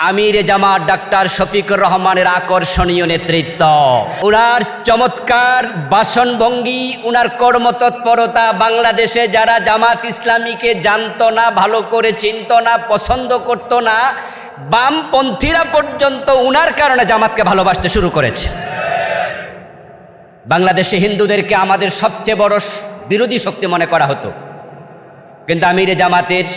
আমির জামাত doctor Shafiqur রহমানের আকর্ষণীয় নেতৃত্ব। উনার চমৎকার বাসনভঙ্গি, উনার কর্মতৎপরতা বাংলাদেশে যারা জামাত ইসলামীকে জানতো না, ভালো করে চিনত না, পছন্দ করত না, বামপন্থীরা পর্যন্ত উনার কারণে জামাতকে ভালোবাসতে শুরু করেছে। বাংলাদেশে হিন্দুদেরকে আমাদের সবচেয়ে বড় বিরোধী শক্তি মনে করা হতো। কিন্তু আমিরে জামাতের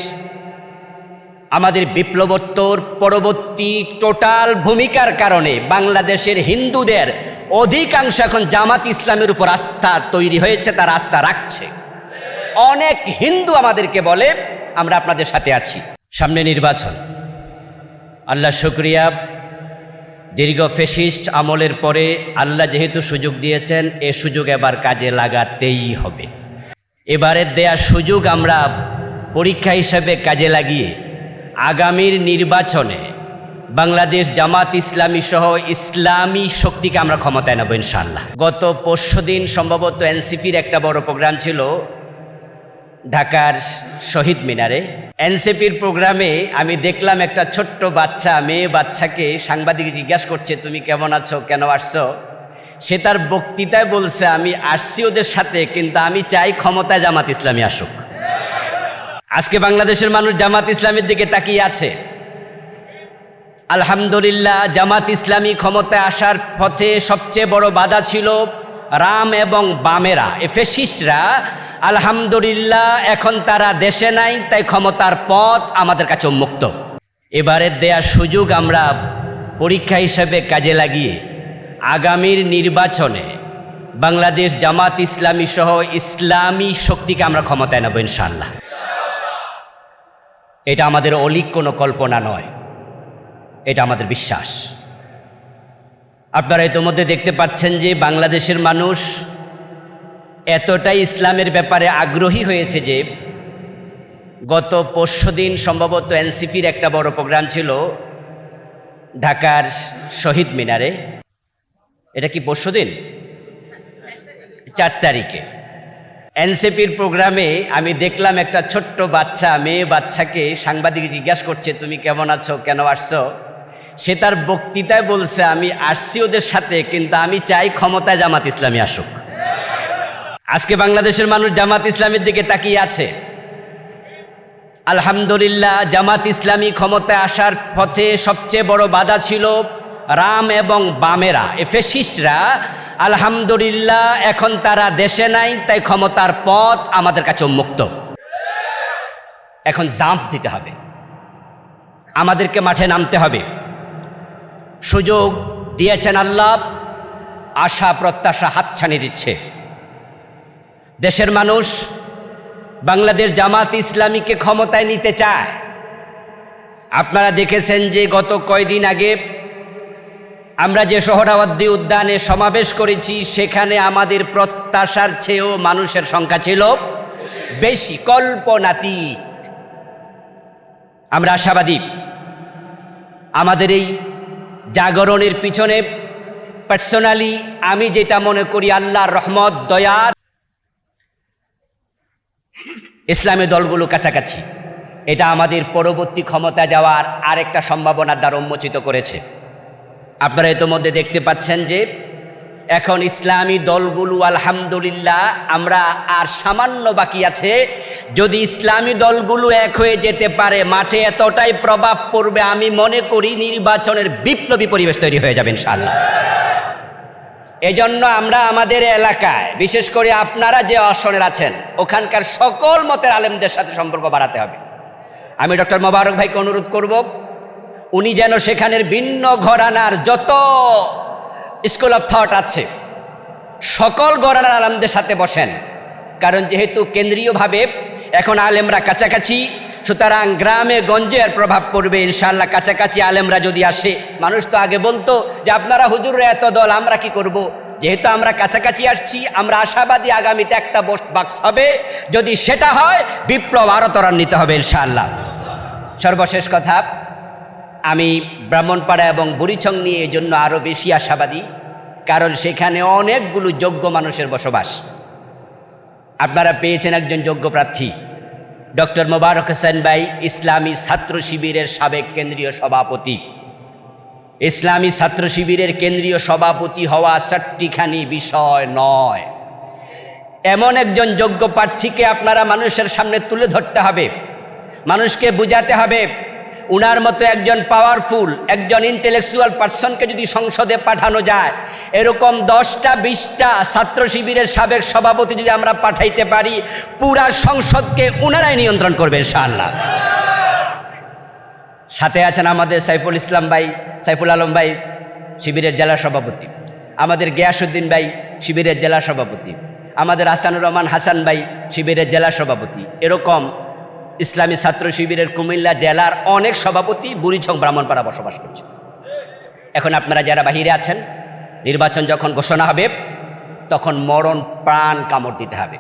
আমাদের বিপ্লবোত্তর পরবর্তী টোটাল ভূমিকার কারণে বাংলাদেশের হিন্দুদের অধিকাংশ এখন জামাত ইসলামের উপর আস্থা তৈরি হয়েছে, তার আস্থা রাখছে। অনেক হিন্দু আমাদেরকে বলে, আমরা আপনাদের সাথে আছি। সামনে নির্বাচন। আল্লাহ শুক্রিয়া। দীর্ঘ ফেসিস্ট আমলের পরে আল্লাহ যেহেতু সুযোগ দিয়েছেন, এ সুযোগ এবার কাজে লাগাতেই হবে। এবারের দেয়া সুযোগ আমরা পরীক্ষা হিসাবে কাজে লাগিয়ে আগামীর নির্বাচনে বাংলাদেশ জামাত ইসলামী সহ ইসলামী শক্তিকে আমরা ক্ষমতায় নেব ইনশাল্লাহ গত পরশু দিন সম্ভবত এনসিপির একটা বড় প্রোগ্রাম ছিল ঢাকার শহীদ মিনারে। এনসিপির প্রোগ্রামে আমি দেখলাম একটা ছোট্ট বাচ্চা, মেয়ে বাচ্চাকে সাংবাদিক জিজ্ঞাসা করছে, তুমি কেমন আছো? কেন আসছো? সে তার বক্তৃতায় বলছে, আমি আসছি ওদের সাথে, কিন্তু আমি চাই ক্ষমতায় জামাত ইসলামী আসুক। আজকে বাংলাদেশের মানুষ জামাত ইসলামের দিকে তাকিয়ে আছে। আলহামদুলিল্লাহ, জামাত ইসলামী ক্ষমতায় আসার পথে সবচেয়ে বড় বাধা ছিল রাম এবং বামেরা। এ ফেসিস্টরা, আলহামদুলিল্লাহ, এখন তারা দেশে নাই, তাই ক্ষমতার পথ আমাদের কাছে উন্মুক্ত। এবারের দেয়া সুযোগ আমরা পরীক্ষা হিসেবে কাজে লাগিয়ে আগামীর নির্বাচনে বাংলাদেশ জামাত ইসলামী সহ ইসলামী শক্তিকে আমরা ক্ষমতায় নেব ইনশাল্লাহ এটা আমাদের অলিক কোনো কল্পনা নয়। এটা আমাদের বিশ্বাস। আপনারা ইতোমধ্যে দেখতে পাচ্ছেন যে বাংলাদেশের মানুষ এতটাই ইসলামের ব্যাপারে আগ্রহী হয়েছে যে গত পরশু দিন সম্ভবত এনসিপির একটা বড় প্রোগ্রাম ছিল ঢাকার শহীদ মিনারে। এটা কি পরশু দিন? চার তারিখে। এনসিপির প্রোগ্রামে আমি দেখলাম একটা ছোট্ট বাচ্চা, মেয়ে বাচ্চাকে সাংবাদিক জিজ্ঞাসা করছে, তুমি কেমন আছো? কেন আসছো? সে তার বক্তৃতায় বলছে, আমি আসছি ওদের সাথে, কিন্তু আমি চাই ক্ষমতায় জামাত ইসলামী আসুক। আজকে বাংলাদেশের মানুষ জামাত ইসলামের দিকে তাকিয়ে আছে। আলহামদুলিল্লাহ, জামাত ইসলামী ক্ষমতায় আসার পথে সবচেয়ে বড় বাধা ছিল রাম এবং বামেরা। এ ফেসিস্টরা আলহামদুলিল্লাহ, এখন তারা দেশে নাই, তাই ক্ষমতার পথ আমাদের কাছে মুক্ত এখন জাম্প দিতে হবে। আমাদেরকে মাঠে নামতে হবে। সুযোগ দিয়েছেন আল্লাহ, আশা, প্রত্যাশা হাতছানি দিচ্ছে। দেশের মানুষ বাংলাদেশ জামাত ইসলামীকে ক্ষমতায় নিতে চায়। আপনারা দেখেছেন যে গত কয়দিন আগে আমরা যে সোহরাওয়ার্দী উদ্যানে সমাবেশ করেছি, সেখানে আমাদের প্রত্যাশার চেয়েও মানুষের সংখ্যা ছিল বেশি, কল্পনাতীত। আমরা আশাবাদী। আমাদের এই জাগরণের পিছনে পার্সোনালি আমি যেটা মনে করি, আল্লাহর রহমত, দয়ার ইসলামী দলগুলো কাছাকাছি। এটা আমাদের পরবর্তী ক্ষমতা যাওয়ার আরেকটা সম্ভাবনার দ্বার উন্মোচিত করেছে। আপনারা ইতোমধ্যে দেখতে পাচ্ছেন যে এখন ইসলামী দলগুলো, আলহামদুলিল্লাহ, আমরা আর সামান্য বাকি আছে। যদি ইসলামী দলগুলো এক হয়ে যেতে পারে, মাঠে এতটাই প্রভাব পড়বে, আমি মনে করি নির্বাচনের বিপ্লবী পরিবেশ তৈরি হয়ে যাবে, ইনশাআল্লাহ। এজন্য আমরা আমাদের এলাকায়, বিশেষ করে আপনারা যে আসনের আছেন, ওখানকার সকল মতের আলেমদের সাথে সম্পর্ক বাড়াতে হবে। আমি ডক্টর মোবারক ভাইকে অনুরোধ করব উনি যেন সেখানের ভিন্ন ঘরানার যত স্কুল অফ থট আছে, সকল ঘরানার আলেমদের সাথে বসেন। কারণ যেহেতু কেন্দ্রীয়ভাবে এখন আলেমরা কাছাকাছি, সুতরাং গ্রামে, গঞ্জে এর প্রভাব পড়বে ইনশাল্লাহ কাছাকাছি আলেমরা যদি আসে, মানুষ তো আগে বলতো যে আপনারা হুজুরে এত দল, আমরা কি করব। যেহেতু আমরা কাছাকাছি আসছি, আমরা আশাবাদী আগামীতে একটা বোস্ট বাক্স হবে। যদি সেটা হয়, বিপ্লব আরও ত্বরান্বিত হবে, ইনশাআল্লাহ। সর্বশেষ কথা আমি ব্রাহ্মণপাড়া এবং বুড়িছং নিয়ে এই জন্য আরও বেশি আশাবাদী, কারণ সেখানে অনেকগুলো যোগ্য মানুষের বসবাস। আপনারা পেয়েছেন একজন যোগ্য প্রার্থী, ডক্টর মোবারক হোসেন ভাই, ইসলামী ছাত্র শিবিরের সাবেক কেন্দ্রীয় সভাপতি। ইসলামী ছাত্র শিবিরের কেন্দ্রীয় সভাপতি হওয়া চারটিখানি বিষয় নয়। এমন একজন যোগ্য প্রার্থীকে আপনারা মানুষের সামনে তুলে ধরতে হবে, মানুষকে বুঝাতে হবে। উনার মতো একজন পাওয়ারফুল একজন ইন্টেলেকচুয়াল পার্সনকে যদি সংসদে পাঠানো যায়, এরকম দশটা, বিশটা ছাত্র শিবিরের সাবেক সভাপতি যদি আমরা পাঠাইতে পারি, পুরা সংসদকে উনারাই নিয়ন্ত্রণ করবে, ইনশাআল্লাহ। সাথে আছেন আমাদের সাইফুল ইসলাম ভাই, সাইফুল আলম ভাই, শিবিরের জেলা সভাপতি। আমাদের গিয়াসুদ্দিন ভাই, শিবিরের জেলা সভাপতি। আমাদের আসানুর রহমান হাসান ভাই, শিবিরের জেলা সভাপতি। এরকম ইসলামী ছাত্র শিবিরের কুমিল্লা জেলার অনেক সভাপতি বুড়িছং ব্রাহ্মণপাড়া বসবাস করছে। এখন আপনারা যারা বাহিরে আছেন, নির্বাচন যখন ঘোষণা হবে, তখন মরণ প্রাণ কামড় দিতে হবে।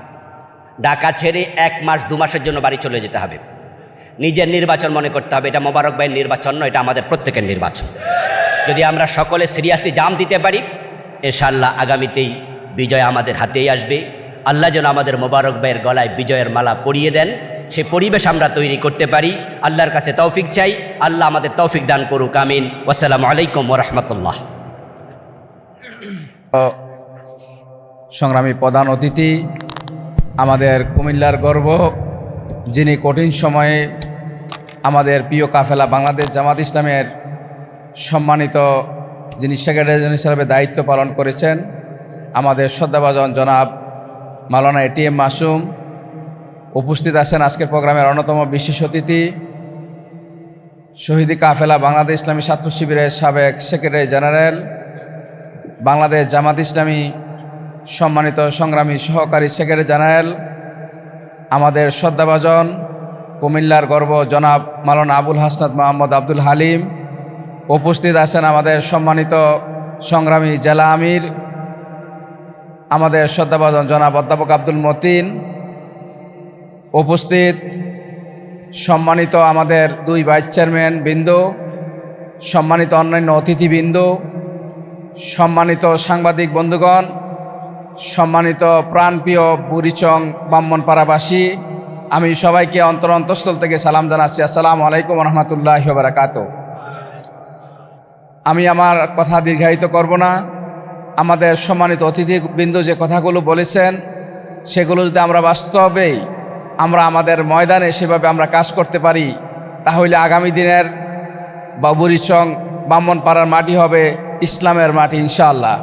ঢাকা ছেড়ে এক মাস, দু মাসের জন্য বাড়ি চলে যেতে হবে। নিজের নির্বাচন মনে করতে হবে। এটা মোবারক ভাইয়ের নির্বাচন নয়, এটা আমাদের প্রত্যেকের নির্বাচন। যদি আমরা সকলে সিরিয়াসলি জাম দিতে পারি, ইনশাআল্লাহ আগামীতেই বিজয় আমাদের হাতেই আসবে। আল্লাহ যেন আমাদের মোবারক ভাইয়ের গলায় বিজয়ের মালা পরিয়ে দেন। সে পরিবেশ আমরা তৈরি করতে পারি। আল্লাহর কাছে তৌফিক চাই। আল্লাহ আমাদের তৌফিক দান করুক, আমিন। ওসালামু আলাইকুম ওরহমতুল্লাহ সংগ্রামী প্রধান অতিথি, আমাদের কুমিল্লার গর্ব, যিনি কঠিন সময়ে আমাদের প্রিয় কাফেলা বাংলাদেশ জামাত ইসলামের সম্মানিত যিনি সেক্রেটারি হিসাবে দায়িত্ব পালন করেছেন, আমাদের শ্রদ্ধাভাজন জনাব মালানা এটিএম মাসুম উপস্থিত আছেন আজকের প্রোগ্রামের অন্যতম বিশেষ অতিথি, শহীদি কাফেলা বাংলাদেশ ইসলামী ছাত্র শিবিরের সাবেক সেক্রেটারি জেনারেল, বাংলাদেশ জামাত ইসলামী সম্মানিত সংগ্রামী সহকারী সেক্রেটারি জেনারেল, আমাদের শ্রদ্ধাভাজন, কুমিল্লার গর্ব জনাব মালন আবুল হাসনাত মোহাম্মদ আব্দুল হালিম, উপস্থিত আছেন আমাদের সম্মানিত সংগ্রামী জেলা আমির, আমাদের শ্রদ্ধাভাজন জনাব অধ্যাপক আব্দুল মতিন উপস্থিত সম্মানিত আমাদের দুই ভাইস চেয়ারম্যান বিন্দু, সম্মানিত অন্যান্য অতিথিবৃন্দ, সম্মানিত সাংবাদিক বন্ধুগণ, সম্মানিত প্রাণপ্রিয় বুড়িচং ব্রাহ্মণপাড়াবাসী, আমি সবাইকে অন্তর অন্তঃস্থল থেকে সালাম জানাচ্ছি। আসসালামু আলাইকুম রহমতুল্লাহ বারাকাত আমি আমার কথা দীর্ঘায়িত করব না। আমাদের সম্মানিত অতিথিবৃন্দ যে কথাগুলো বলেছেন, সেগুলো যদি আমরা বাস্তবেই আমরা আমাদের ময়দানে সেভাবে আমরা কাজ করতে পারি, তাহলে আগামী দিনের বাবুরিচং ব্রাহ্মণপাড়ার মাটি হবে ইসলামের মাটি ইনশাআল্লাহ।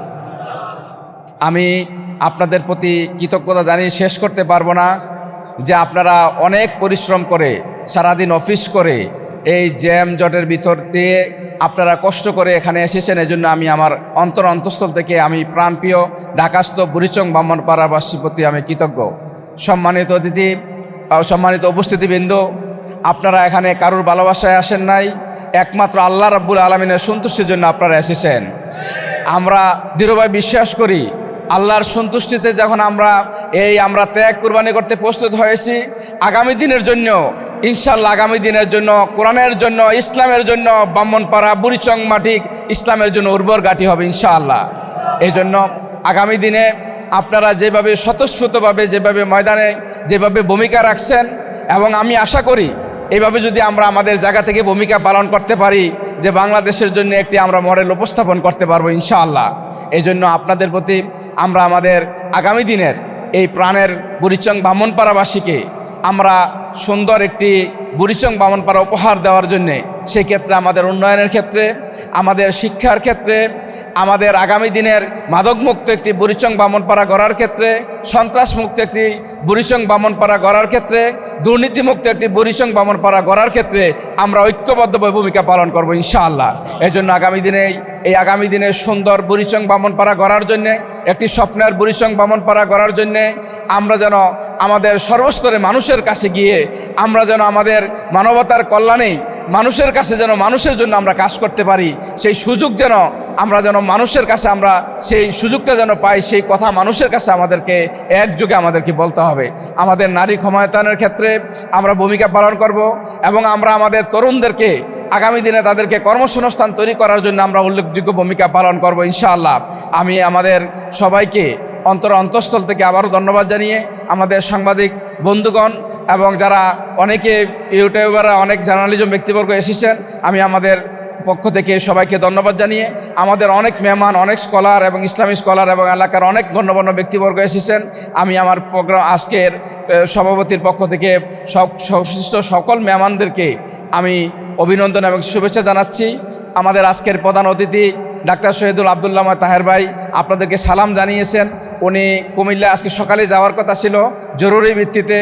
আমি আপনাদের প্রতি কৃতজ্ঞতা জানিয়ে শেষ করতে পারব না যে আপনারা অনেক পরিশ্রম করে, সারাদিন অফিস করে, এই জ্যাম জটের ভিতর দিয়ে আপনারা কষ্ট করে এখানে এসেছেন, এজন্য আমি আমার অন্তর অন্তঃস্থল থেকে আমি প্রাণপ্রিয় ঢাকাস্থ বুড়িচং ব্রাহ্মণপাড়াবাসীর প্রতি আমি কৃতজ্ঞ। সম্মানিত অতিথি সম্মানিত উপস্থিতিবৃন্দ, আপনারা এখানে কারোর ভালোবাসায় আসেন নাই, একমাত্র আল্লাহ রাব্বুল আলমিনের সন্তুষ্টির জন্য আপনারা এসেছেন। আমরা দৃঢ়ভাবে বিশ্বাস করি, আল্লাহর সন্তুষ্টিতে যখন আমরা এই আমরা ত্যাগ কুরবানি করতে প্রস্তুত হয়েছি, আগামী দিনের জন্য ইনশাল্লাহ আগামী দিনের জন্য, কোরআনের জন্য, ইসলামের জন্য ব্রাহ্মণপাড়া বুড়িচং মাটি ইসলামের জন্য উর্বর গাঠি হবে ইনশাআল্লাহ। এই জন্য আগামী দিনে আপনারা যেভাবে স্বতঃস্ফূর্তভাবে, যেভাবে ময়দানে যেভাবে ভূমিকা রাখছেন এবং আমি আশা করি এইভাবে যদি আমরা আমাদের জায়গা থেকে ভূমিকা পালন করতে পারি, যে বাংলাদেশের জন্য একটি আমরা মডেল উপস্থাপন করতে পারব ইনশাআল্লাহ। এই জন্য আপনাদের প্রতি আমরা আমাদের আগামী দিনের এই প্রাণের বুড়িচং ব্রাহ্মণপাড়াবাসীকে আমরা সুন্দর একটি বুড়িচং বামনপাড়া উপহার দেওয়ার জন্যে সেই ক্ষেত্রে আমাদের উন্নয়নের ক্ষেত্রে, আমাদের শিক্ষার ক্ষেত্রে, আমাদের আগামী দিনের মাদকমুক্ত একটি বুড়িচং বামনপাড়া গড়ার ক্ষেত্রে, সন্ত্রাসমুক্ত একটি বুড়িচং বামনপাড়া গড়ার ক্ষেত্রে, দুর্নীতিমুক্ত একটি বুড়িচং বামনপাড়া গড়ার ক্ষেত্রে আমরা ঐক্যবদ্ধভাবে ভূমিকা পালন করব ইনশাআল্লাহ। এই জন্য আগামী দিনে, এই আগামী দিনে সুন্দর বুড়িচং বামনপাড়া গড়ার জন্যে, একটি স্বপ্নের বুড়িচং বামনপাড়া গড়ার জন্যে আমরা যেন আমাদের সর্বস্তরে মানুষের কাছে গিয়ে, আমরা যেন আমাদের মানবতার কল্যাণে মানুষের কাছে যেন মানুষের জন্য আমরা কাজ করতে পারি, সেই সুযোগ যেন আমরা যেন মানুষের কাছে আমরা সেই সুযোগটা যেন পাই, সেই কথা মানুষের কাছে আমাদেরকে একযোগে আমাদেরকে বলতে হবে। আমাদের নারী ক্ষমতায়নের ক্ষেত্রে আমরা ভূমিকা পালন করব এবং আমরা আমাদের তরুণদেরকে আগামী দিনে তাদেরকে কর্মসংস্থান তৈরি করার জন্য আমরা উল্লেখযোগ্য ভূমিকা পালন করব ইনশাআল্লাহ। আমি আমাদের সবাইকে অন্তর অন্তঃস্থল থেকে আবারও ধন্যবাদ জানিয়ে আমাদের সাংবাদিক বন্ধুগণ এবং যারা অনেকে ইউটিউবাররা অনেক জার্নালিজম ব্যক্তিবর্গ এসেছেন, আমি আমাদের পক্ষ থেকে সবাইকে ধন্যবাদ জানিয়ে আমাদের অনেক মেহমান, অনেক স্কলার এবং ইসলামী স্কলার এবং এলাকার অনেক গণ্যমান্য ব্যক্তিবর্গ এসেছেন। আমি আমার প্রোগ্রাম আজকের সভাপতির পক্ষ থেকে সব সংশ্লিষ্ট সকল মেহমানদেরকে আমি অভিনন্দন এবং শুভেচ্ছা জানাচ্ছি। আমাদের আজকের প্রধান অতিথি ডাক্তার শহীদুল আবদুল্লাহ তাহের ভাই আপনাদেরকে সালাম জানিয়েছেন। উনি কুমিল্লা আজকে সকালে যাওয়ার কথা ছিল। জরুরি ভিত্তিতে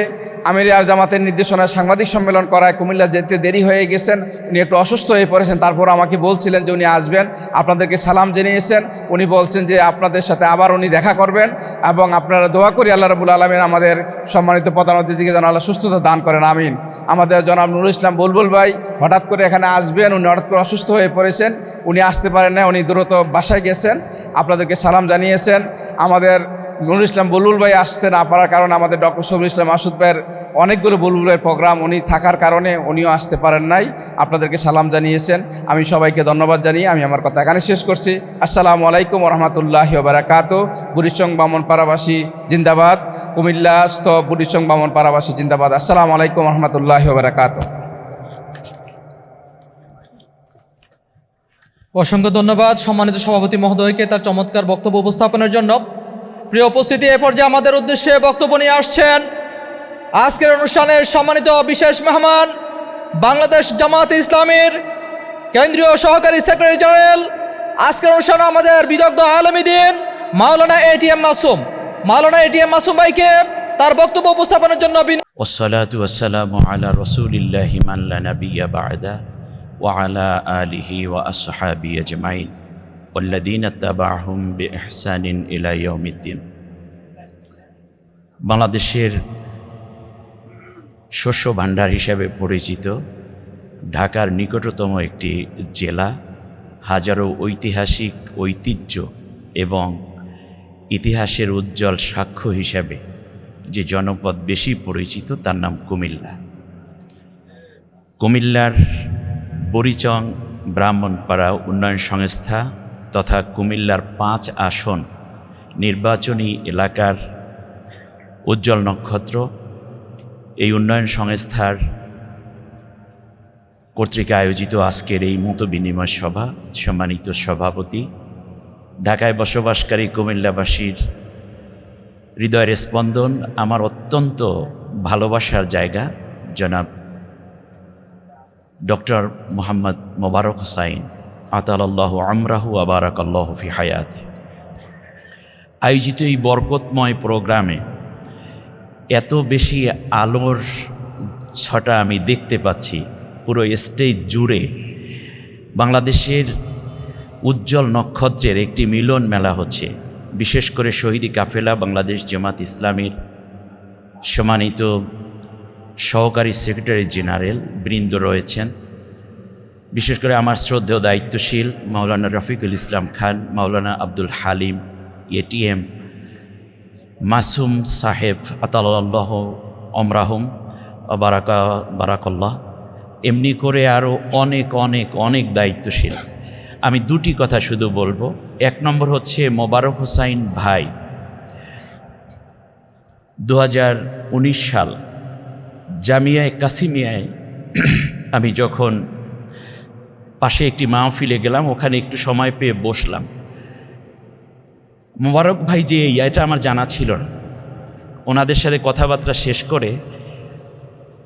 আমির জামাতের নির্দেশনায় সাংবাদিক সম্মেলন করায় কুমিল্লা যেতে দেরি হয়ে গেছেন। উনি একটু অসুস্থ হয়ে পড়েছেন, তারপর আমাকে বলছিলেন যে উনি আসবেন। আপনাদেরকে সালাম জানিয়েছেন। উনি বলছেন যে আপনাদের সাথে আবার উনি দেখা করবেন এবং আপনারা দোয়া করি আল্লাহ রবুল আলমিন আমাদের সম্মানিত প্রধান অতিথিকে যেন আল্লাহ সুস্থতা দান করেন, আমিন। আমাদের জনাব নুরুল ইসলাম বুলবুল ভাই হঠাৎ করে এখানে আসবেন, উনি হঠাৎ করে অসুস্থ হয়ে পড়েছেন। উনি আসতে পারেন না, উনি দ্রুত বাসায় গেছেন। আপনাদেরকে সালাম জানিয়েছেন। আমাদের নুরুল ইসলাম বুলবুল ভাই আসতে না পারার কারণে আমাদের ডক্টর শফিউল ইসলাম মাসুদ ভাইয়ের অনেকগুলো বুলবুলের প্রোগ্রাম উনি থাকার কারণে উনিও আসতে পারেন নাই। আপনাদেরকে সালাম জানিয়েছেন। আমি সবাইকে ধন্যবাদ জানিয়ে আমি আমার কথা এখানে শেষ করছি। আসসালামু আলাইকুম রহমতুল্লাহ বারাকাত বুড়িচং বামন পারাবাসী জিন্দাবাদ। কুমিল্লাস্থ বুড়িচং বামন পারাবাসী জিন্দাবাদ। আসসালামু আলাইকুম রহমতুল্লাহ বারাকাত অসংখ্য ধন্যবাদ সম্মানিত সভাপতি মহোদয়কে তার চমৎকার বক্তব্য উপস্থাপনের জন্য। প্রিয় উপস্থিতি, এ পর্যায়ে আমাদের উদ্দেশ্যে বক্তব্য নিয়ে আসছেন আজকের অনুষ্ঠানের সম্মানিত বিশেষ মেহমান বাংলাদেশ জামাত ইসলামের কেন্দ্রীয় সহকারী সেক্রেটারি জেনারেল। আজকের অনুষ্ঠানে আমাদের বিদগ্ধ আলমী দিন মাওলানা এটিএম মাসুম। মাওলানা এ টি এম মাসুম ভাইকে তার বক্তব্য উপস্থাপনের জন্য আলা আলিহি ওয়া আসহাবি আজমাইন। والذين اتبعهم بإحسان إلى يوم الدين বাংলাদেশের শস্য ভাণ্ডার হিসাবে পরিচিত ঢাকার নিকটতম একটি জেলা হাজারো ঐতিহাসিক ঐতিহ্য এবং ইতিহাসের উজ্জ্বল সাক্ষ্য হিসাবে যে জনপদ বেশি পরিচিত তার নাম কুমিল্লা কুমিল্লার বরিচং ব্রাহ্মণপাড়া উন্নয়ন সংস্থা তথা কুমিল্লার পাঁচ আসন নির্বাচনী এলাকার উজ্জ্বল নক্ষত্র, এই উন্নয়ন সংস্থার কর্তৃক আয়োজিত আজকের এই মত বিনিময় সভা, সম্মানিত সভাপতি, ঢাকায় বসবাসকারী কুমিল্লাবাসীর হৃদয়ের স্পন্দন আমার অত্যন্ত ভালোবাসার জায়গা, জনাব ডক্টর মোহাম্মদ মোবারক হোসাইন। আতালাল্লাহ আমরাহু আবারাক আল্লাহ ফি হায়াত। আয়োজিত এই বরকতময় প্রোগ্রামে এত বেশি আলোর ছটা আমি দেখতে পাচ্ছি পুরো স্টেজ জুড়ে বাংলাদেশের উজ্জ্বল নক্ষত্রের একটি মিলন মেলা হচ্ছে। বিশেষ করে শহীদি কাফেলা, বাংলাদেশ জামাত ইসলামীর সম্মানিত সহকারী সেক্রেটারি জেনারেল বৃন্দ রয়েছেন। বিশেষ করে আমার শ্রদ্ধেয় দায়িত্বশীল মাওলানা রফিকুল ইসলাম খান, মাওলানা আব্দুল হালিম এটিএম মাসুম সাহেব আতাল্লাহ অমরাহম, বারাকা, বারাকল্লাহ, এমনি করে আরও অনেক অনেক অনেক দায়িত্বশীল। আমি দুটি কথা শুধু বলব। এক নম্বর হচ্ছে মোবারক হোসাইন ভাই। দু হাজার উনিশ সাল জামিয়ায় কাসিমিয়ায় আমি যখন পাশে একটি মাহফিলে গেলাম, ওখানে একটু সময় পেয়ে বসলাম। মোবারক ভাই যে এই, এটা আমার জানা ছিল না। ওনাদের সাথে কথাবার্তা শেষ করে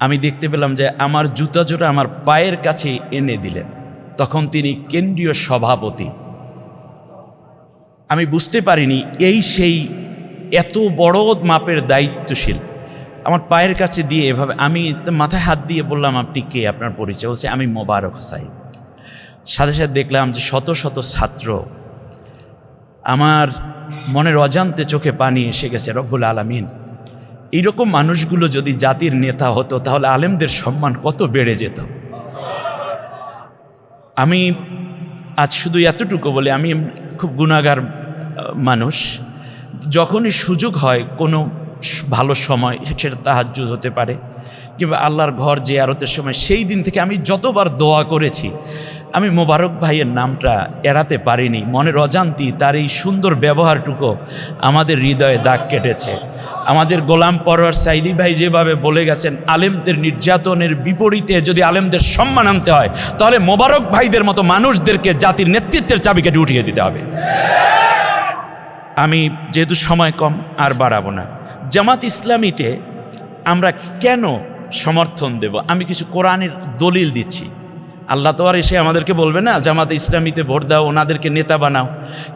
আমি দেখতে পেলাম যে আমার জুতা জোড়া আমার পায়ের কাছে এনে দিলেন। তখন তিনি কেন্দ্রীয় সভাপতি। আমি বুঝতে পারিনি, এই সেই এত বড় মাপের দায়িত্বশীল। আমার পায়ের কাছে দিয়ে এভাবে, আমি মাথায় হাত দিয়ে বললাম, আপনি কে? আপনার পরিচয় হচ্ছে, আমি মোবারক হোসাইন। সাথে সাথে দেখলাম যে শত শত ছাত্র আমার মনের অজান্তে চোখে পানি এসে গেছে, রব্বুল আলমিন। এইরকম মানুষগুলো যদি জাতির নেতা হতো, তাহলে আলেমদের সম্মান কত বেড়ে যেত। আমি আজ শুধু এতটুকু বলে, আমি খুব গুণাগার মানুষ। যখনই সুযোগ হয়, কোনো ভালো সময়, সেটা তাহাজ্জুদ হতে পারে, কিংবা আল্লাহর ঘর যে আরতের সময়, সেই দিন থেকে আমি যতবার দোয়া করেছি আমি মোবারক ভাইয়ের নামটা এড়াতে পারিনি। মনের অজান্তি তার এই সুন্দর ব্যবহারটুকু আমাদের হৃদয়ে দাগ কেটেছে। আমাদের গোলাম পরোয়ার সাইদি ভাই যেভাবে বলে গেছেন, আলেমদের নির্যাতনের বিপরীতে যদি আলেমদের সম্মান আনতে হয়, তাহলে মোবারক ভাইদের মতো মানুষদেরকে জাতির নেতৃত্বের চাবিকাঠি উঠিয়ে দিতে হবে। আমি যেহেতু সময় কম, আর বাড়াবো না। জামাত ইসলামীতে আমরা কেন সমর্থন দেব? আমি কিছু কোরআনের দলিল দিচ্ছি। আল্লাহ তো আর এসে আমাদেরকে বলবে না, জামাত ইসলামীতে ভোট দাও, ওনাদেরকে নেতা বানাও।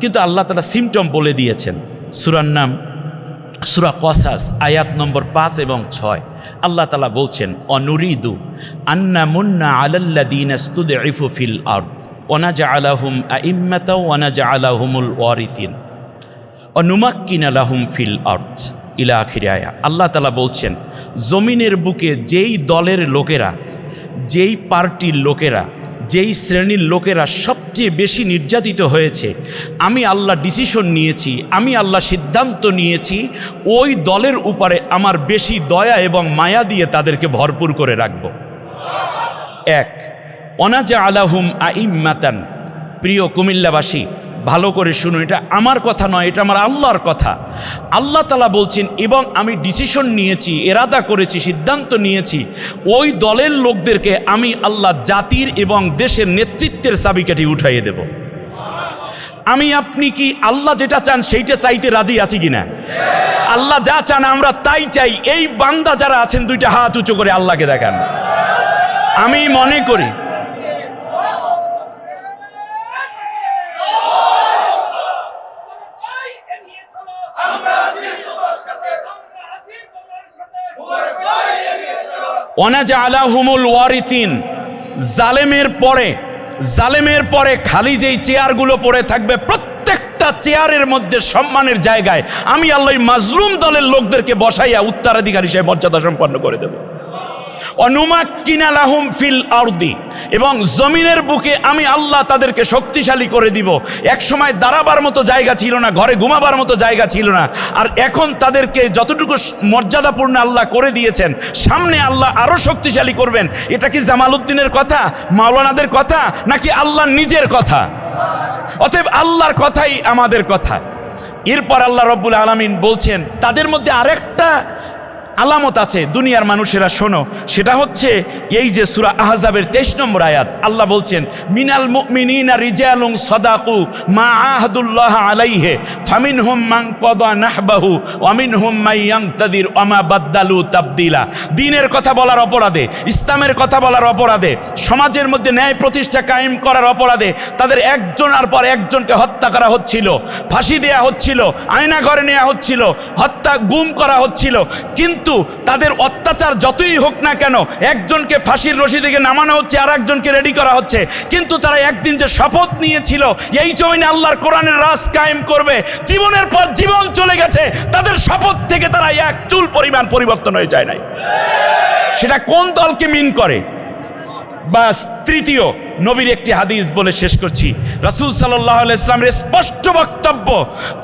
কিন্তু আল্লাহ তালা সিমটম বলে দিয়েছেন। সুরার নাম, সুরা কসাস, আয়াত নম্বর পাঁচ এবং ছয়। আল্লাহ তালা বলছেন, অনুরিদু আন্না মুন্না আলাল্লাদিন ইফু ফিল আর্দ। ওনাজা আলাহুম আইম্মাতা ওনাজা আলাহুমুল ওয়ারিফিন অনুমাক্কিন আলাহুম ফিল আর্থ ইলা আখিরায়া আল্লাহ তালা বলছেন, জমিনের বুকে যেই দলের লোকেরা যেই পার্টির লোকেরা, যেই শ্রেণির লোকেরা সবচেয়ে বেশি নির্যাতিত হয়েছে, আমি আল্লাহ ডিসিশন নিয়েছি, আমি আল্লাহ সিদ্ধান্ত নিয়েছি, ওই দলের উপরে আমার বেশি দয়া এবং মায়া দিয়ে তাদেরকে ভরপুর করে রাখব। এক অনাজা আলাহুম আইম্মাতান। প্রিয় কুমিল্লাবাসী ভালো করে শুনুন এটা আমার কথা নয়, এটা আমার আল্লাহর কথা। আল্লাহ তালা বলছেন, এবং আমি ডিসিশন নিয়েছি, এরাদা করেছি, সিদ্ধান্ত নিয়েছি, ওই দলের লোকদেরকে আমি আল্লাহ জাতির এবং দেশের নেতৃত্বের চাবিকাঠি উঠাইয়ে দেব। আমি, আপনি কি আল্লাহ যেটা চান সেইটা চাইতে রাজি আছি কিনা? আল্লাহ যা চান, আমরা তাই চাই। এই বান্দা যারা আছেন, দুইটা হাত উঁচু করে আল্লাহকে দেখান। আমি মনে করি অনাজা ওয়ারিথিন জালেমের পরে জালেমের পরে খালি যেই চেয়ারগুলো পড়ে থাকবে, প্রত্যেকটা চেয়ারের মধ্যে সম্মানের জায়গায় আমি আল্লাহ মাজলুম দলের লোকদেরকে বসাইয়া উত্তরাধিকার হিসেবে মর্যাদা সম্পন্ন করে দেব। অনুমাক্কিনালাহুম ফিল আরদি। এবং জমিনের বুকে আমি আল্লাহ তাদেরকে শক্তিশালী করে দিব। এক সময় দাঁড়াবার মতো জায়গা ছিল না, ঘরে ঘুমাবার মতো জায়গা ছিল না। আর এখন তাদেরকে যতটুকু মর্যাদাপূর্ণ আল্লাহ করে দিয়েছেন, সামনে আল্লাহ আরও শক্তিশালী করবেন। এটা কি জামালউদ্দিনের কথা, মাওলানাদের কথা, নাকি আল্লাহ নিজের কথা? অতএব আল্লাহর কথাই আমাদের কথা। এরপর আল্লাহ রব্বুল আলমিন বলছেন, তাদের মধ্যে আরেকটা আলামত আছে, দুনিয়ার মানুষেরা শোনো। সেটা হচ্ছে এই যে সুরা আহজাবের তেইশ নম্বর আয়াত। আল্লাহ বলছেন, মিনাল মুমিনিনা রিজালুং সদাকু মা আহাদুল্লাহ আলাইহে ফামিন হুম মাং কদা নাহবাহু হুম মাইয়াং তাদির অমা তাবদিলা। দিনের কথা বলার অপরাধে, ইসলামের কথা বলার অপরাধে, সমাজের মধ্যে ন্যায় প্রতিষ্ঠা কায়েম করার অপরাধে তাদের একজনের পর একজনকে হত্যা করা হচ্ছিল, ফাঁসি দেয়া হচ্ছিল, আয়না ঘরে নেওয়া হচ্ছিল, হত্যা গুম করা হচ্ছিল। কিন্তু তাদের অত্যাচার যতই হোক না কেন, একজনকে ফাঁসির রশি থেকে নামানো হচ্ছে আর একজনকে রেডি করা হচ্ছে। কিন্তু তারা একদিন যে শপথ নিয়েছিল, এই জমিনে আল্লাহর কোরআনের রাস কায়েম করবে, জীবনের পর জীবন চলে গেছে, তাদের শপথ থেকে তারা এক চুল পরিমাণ পরিবর্তন হয়ে যায় নাই। সেটা কোন দলকে মিন করে? বা তৃতীয় নবীর একটি হাদিস বলে শেষ করছি। রাসূল সাল্লাহ স্পষ্ট বক্তব্য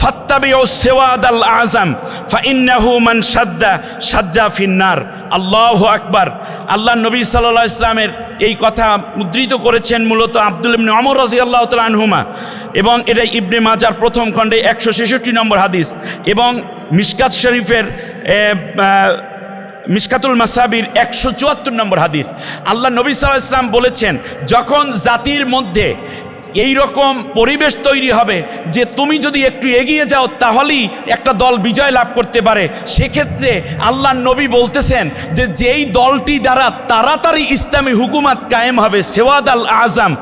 ফাত্তাবি ও সাদ্দা সাজ্জা ফিন্নার। আল্লাহ আকবার। আল্লাহ নবী সাল্লাহ ইসলামের এই কথা উদ্ধৃত করেছেন মূলত আব্দুল ইবনে অমর রাজি আল্লাহ তাল আনহুমা। এবং এটা ইবনে মাজার প্রথম খণ্ডে একশো ছেষট্টি নম্বর হাদিস। এবং মিশকাত শরীফের মিসকাতুল মাসাবির একশো চুয়াত্তর নম্বর হাদিস। আল্লাহ নবী সাল্লাহ ইসলাম বলেছেন, যখন জাতির মধ্যে এই রকম পরিবেশ তৈরি হবে যে তুমি যদি একটু এগিয়ে যাও, তাহলেই একটা দল বিজয় লাভ করতে পারে। সেক্ষেত্রে আল্লাহ নবী বলতেছেন যে, যেই দলটি দ্বারা তাড়াতাড়ি ইসলামী হুকুমাত কায়েম হবে, সেওয়াদ আল আজম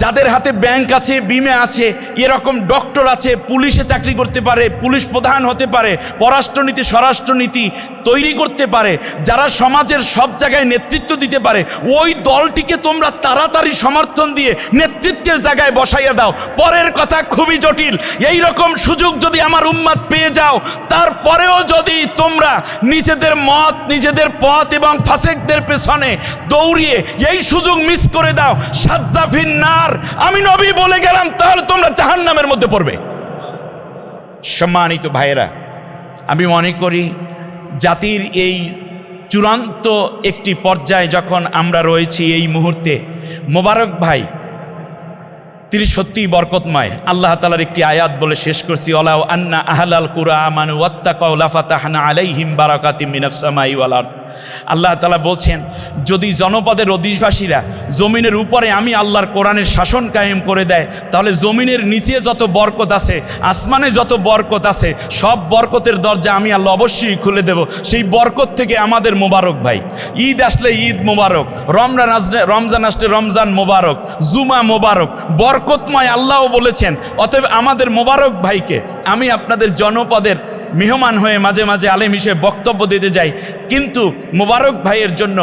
যাদের হাতে ব্যাংক আছে, বিমে আছে, এরকম ডক্টর আছে, পুলিশে চাকরি করতে পারে, পুলিশ প্রধান হতে পারে, পররাষ্ট্রনীতি, স্বরাষ্ট্রনীতি তৈরি করতে পারে, যারা সমাজের সব জায়গায় নেতৃত্ব দিতে পারে, ওই দলটিকে তোমরা তাড়াতাড়ি সমর্থন দিয়ে নেতৃত্বের জায়গায় বসাইয়া দাও। পরের কথা খুবই জটিল এই রকম সুযোগ যদি আমার উম্মাদ পেয়ে যাও, তারপরেও যদি তোমরা নিজেদের মত, নিজেদের পথ এবং ফাসেকদের পেছনে দৌড়িয়ে এই সুযোগ মিস করে দাও, সাজ্জাফিন নার আমি নবী বলে গেলাম, তাহলে তোমরা জাহান্নামের মধ্যে পড়বে। সম্মানিত ভাইয়েরা, আমি মনে করি জাতির এই চূড়ান্ত একটি পর্যায়ে যখন আমরা রয়েছি এই মুহূর্তে, মোবারক ভাই, তিনি সত্যিই বরকতময়। আল্লাহ তালার একটি আয়াত বলে শেষ করছি ওলাও আন্না আহলাল কুরা আমানু ওয়াত্তাকাউ লাফাতাহনা আলাইহিম বারাকাতিম মিনাস সামাই ওয়াল আরদ। আল্লাহ তালা বলছেন, যদি জনপদের অধিবাসীরা জমিনের উপরে আমি আল্লাহর কোরআনের শাসন কায়েম করে দেয়, তাহলে জমিনের নিচে যত বরকত আছে, আসমানে যত বরকত আছে, সব বরকতের দরজা আমি আল্লাহ অবশ্যই খুলে দেব। সেই বরকত থেকে আমাদের মোবারক ভাই। ঈদ আসলে ঈদ মোবারক, রমজান আসলে রমজান আসলে রমজান মোবারক, জুমা মোবারক। বরকতময় আল্লাহও বলেছেন, অতএব আমাদের মোবারক ভাইকে আমি আপনাদের জনপদের মেহমান হয়ে মাঝে মাঝে আলেম হিসেবে বক্তব্য দিতে যাই। কিন্তু মোবারক ভাইয়ের জন্য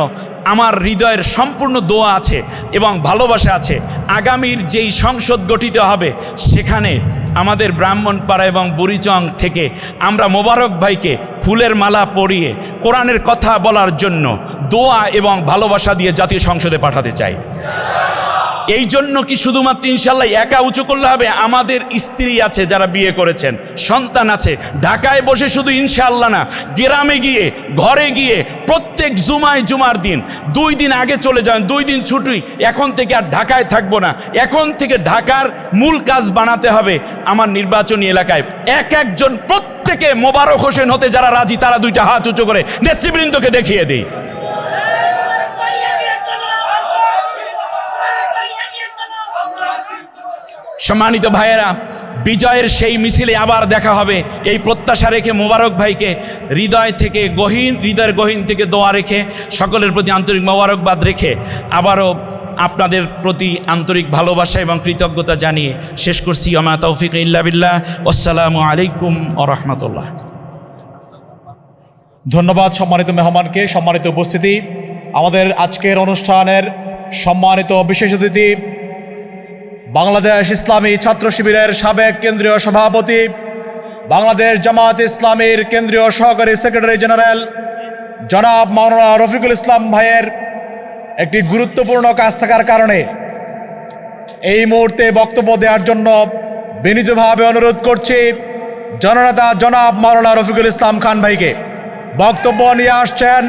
আমার হৃদয়ের সম্পূর্ণ দোয়া আছে এবং ভালোবাসা আছে। আগামীর যেই সংসদ গঠিত হবে, সেখানে আমাদের ব্রাহ্মণপাড়া এবং বুড়িচং থেকে আমরা মোবারক ভাইকে ফুলের মালা পরিয়ে কোরআনের কথা বলার জন্য দোয়া এবং ভালোবাসা দিয়ে জাতীয় সংসদে পাঠাতে চাই। এই জন্য কি শুধুমাত্র ইনশাল্লাহ একা উঁচু করলে হবে? আমাদের স্ত্রী আছে যারা বিয়ে করেছেন, সন্তান আছে। ঢাকায় বসে শুধু ইনশাল্লাহ না, গ্রামে গিয়ে, ঘরে গিয়ে, প্রত্যেক জুমায় জুমার দিন, দুই দিন আগে চলে যান, দুই দিন ছুটি, এখন থেকে আর ঢাকায় থাকব না। এখন থেকে ঢাকার মূল কাজ বানাতে হবে আমার নির্বাচনী এলাকায়। এক একজন প্রত্যেকে মোবারক হোসেন হতে যারা রাজি, তারা দুইটা হাত উঁচু করে নেতৃবৃন্দকে দেখিয়ে দিই। সম্মানিত ভাইয়েরা, বিজয়ের সেই মিছিলে আবার দেখা হবে। এই প্রত্যাশা রেখে মোবারক ভাইকে হৃদয় থেকে গহীন, হৃদয়ের গহীন থেকে দোয়া রেখে, সকলের প্রতি আন্তরিক মোবারকবাদ রেখে আবারও আপনাদের প্রতি আন্তরিক ভালোবাসা এবং কৃতজ্ঞতা জানিয়ে শেষ করছি। আমা তৌফিক ইল্লা বিল্লাহ। আসসালামু আলাইকুম ও রহমতুল্লাহ। ধন্যবাদ সম্মানিত মেহমানকে, সম্মানিত উপস্থিতি। আমাদের আজকের অনুষ্ঠানের সম্মানিত বিশেষ অতিথি বাংলাদেশ ইসলামী ছাত্র শিবিরের সাবেক কেন্দ্রীয় সভাপতি, বাংলাদেশ জামাত ইসলামীর কেন্দ্রীয় সহকারী সেক্রেটারি জেনারেল জনাব মাওলানা রফিকুল ইসলাম ভাইয়ের একটি গুরুত্বপূর্ণ কাজ থাকার কারণে এই মুহূর্তে বক্তব্য দেওয়ার জন্য বিনীতভাবে অনুরোধ করছি জননেতা জনাব মাওলানা রফিকুল ইসলাম খান ভাইকে। বক্তব্য নিয়ে আসছেন